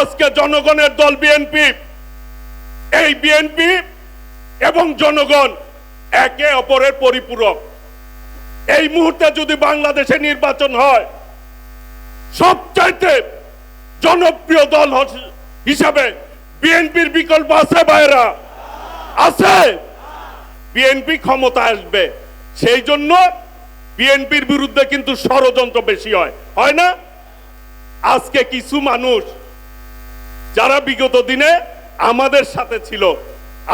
আজকে জনগণের দল বিএনপি এই বিএনপি এবং জনগণ একে অপরের পরিপূরক। এই মুহূর্তে যদি বাংলাদেশে নির্বাচন হয়, সবচাইতে জনপ্রিয় দল হিসাবে বিএনপির বিকল্প আছে ভাইরা আছে। বিএনপি ক্ষমতা আসবে। সেই জন্য বিএনপির বিরুদ্ধে কিন্তু ষড়যন্ত্র বেশি হয়। হয় না? আজকে কিছু মানুষ যারা বিগত দিনে আমাদের সাথে ছিল,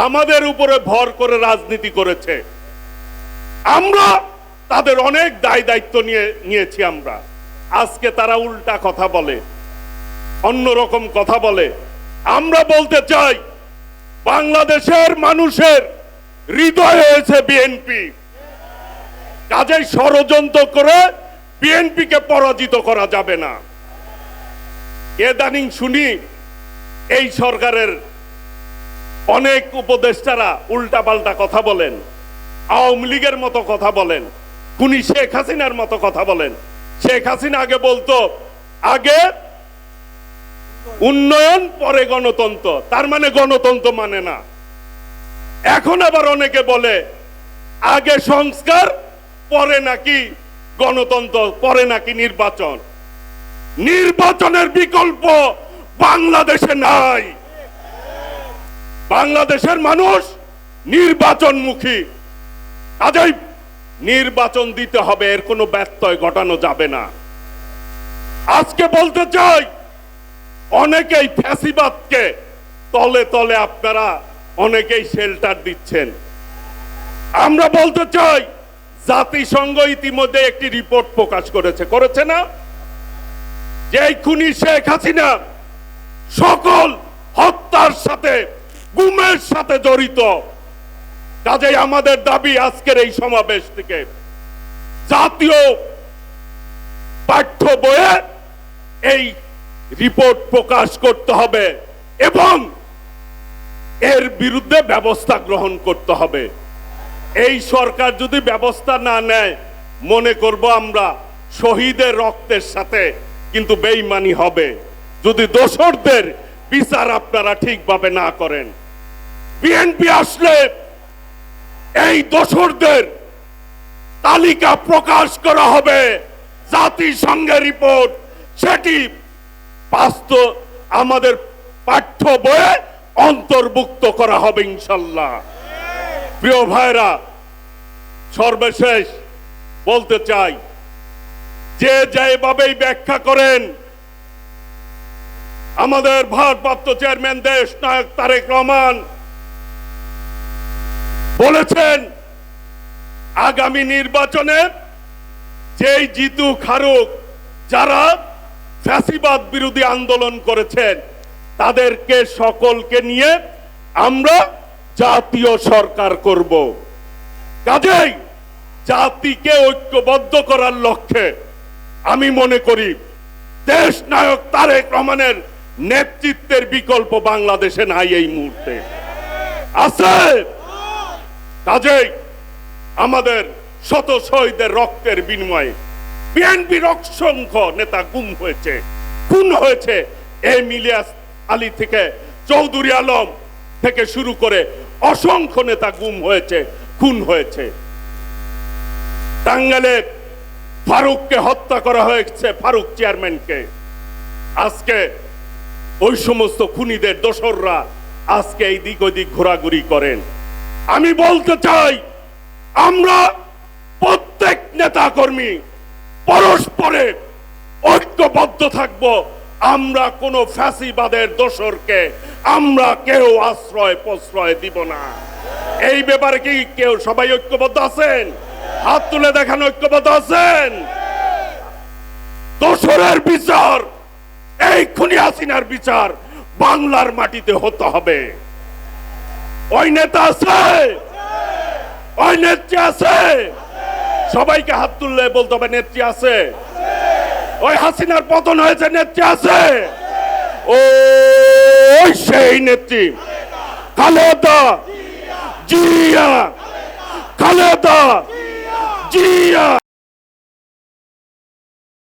আমাদের উপরে ভর করে রাজনীতি করেছে, আমরা তাদের অনেক দায় দায়িত্ব নিয়ে, নিয়েছি আমরা। আজকে তারা উল্টা কথা বলে, অন্যরকম কথা বলে। আমরা বলতে চাই, বাংলাদেশের মানুষের হৃদয় হয়েছে বিএনপি। কাজেই ষড়যন্ত্র করে বিএনপিকে পরাজিত করা যাবে না। এদানিং শুনি? এই সরকারের অনেক উপদেষ্টারা উল্টাপাল্টা কথা বলেন, আওয়ামী লীগের মতো কথা বলেন কুনি শেখ হাসিনার মতো কথা বলেন। শেখ হাসিনা আগে বলতো, আগে উন্নয়ন, পরে গণতন্ত্র, তার মানে গণতন্ত্র মানে না। এখন আবার অনেকে বলে, আগে সংস্কার, পরে নাকি গণতন্ত্র, পরে নাকি নির্বাচন। নির্বাচনের বিকল্প বাংলাদেশে নাই। বাংলাদেশের মানুষ নির্বাচনমুখী। কাজেই নির্বাচন দিতে হবে, এর কোনো ব্যত্যয় ঘটানো যাবে না। আজকে বলতে চাই, অনেকেই ফ্যাসিবাদকে তলে তলে আপনারা অনেকেই শেল্টার দিচ্ছেন। আমরা বলতে চাই, জাতিসংঘ ইতিমধ্যে একটি রিপোর্ট প্রকাশ করেছে। করেছে না? যে খুনি শেখ হাসিনা হত্যার সাথে, গুমের সাথে জড়িত। কাজেই আমাদের দাবি আজকের এই সমাবেশ থেকে। জাতীয় পাঠ্য বইয়ে এই রিপোর্ট প্রকাশ করতে হবে এবং এর বিরুদ্ধে ব্যবস্থা গ্রহণ করতে হবে। এই সরকার যদি ব্যবস্থা না নেয়, মনে করব আমরা শহীদের রক্তের সাথে কিন্তু বেইমানি হবে। যদি দোসরদের বিচার আপনারা ঠিকভাবে না করেন। বিএনপি আসলে এই দোসরদের তালিকা প্রকাশ করা হবে জাতিসংঘের রিপোর্ট। সেটি বাস্তব আমাদের পাঠ্য বইয়ে অন্তর্ভুক্ত করা হবে ইনশাল্লাহ। প্রিয় ভাইরা, সর্বশেষ বলতে চাই, যে যেভাবেই ব্যাখ্যা করেন আমাদের ভারপ্রাপ্ত চেয়ারম্যান দেশ নায়ক তারেক রহমান বলেছেন, আগামী নির্বাচনে যেই জিতু খারুক যারা ফ্যাসিবাদ বিরোধী আন্দোলন করেছেন, তাদেরকে সকলকে নিয়ে আমরা জাতীয় সরকার করব। কাজেই জাতিকে ঐক্যবদ্ধ করার লক্ষ্যে আমি মনে করি, দেশ নায়ক তারেক রহমানের নেতৃত্বের বিকল্প বাংলাদেশে নাই এই মুহূর্তে। আছে? কাজেই আমাদের শত শহীদের রক্তের বিনিময়ে বিএনপির অসংখ্য নেতা গুম হয়েছে। খুন হয়েছে এম ইলিয়াস আলী থেকে, চৌধুরী আলম থেকে শুরু করে অসংখ্য নেতা গুম হয়েছে, খুন হয়েছে। টাঙ্গালে ফারুককে হত্যা করা হয়েছে, ফারুক চেয়ারম্যানকে আজকে ওই সমস্ত খুনিদের দোসররা আজকে এই দিক ওদিক ঘোরাঘুরি করেন। আমি বলতে চাই, আমরা প্রত্যেক নেতা কর্মী পরস্পরে ঐক্যবদ্ধ থাকব। আমরা কোনো ফ্যাসিবাদের দোসরকে আমরা কেউ আশ্রয় প্রশ্রয় দিব না। এই ব্যাপারে কি কেউ সবাই ঐক্যবদ্ধ আছেন? হাত তুলে দেখান ঐক্যবদ্ধ আছেন? দোসরের বিচার এই খুনি হাসিনার বিচার বাংলার মাটিতে হতে হবে। ওই নেতা আছে। ওই নেত্রী আছে। সবাইকে হাত তুললে বলতে হবে, নেত্রী আছে। ওই হাসিনার পতন হয়েছে, নেত্রী আছে। ও সেই নেত্রী। খালেদা। জিয়া। খালেদা। জিয়া।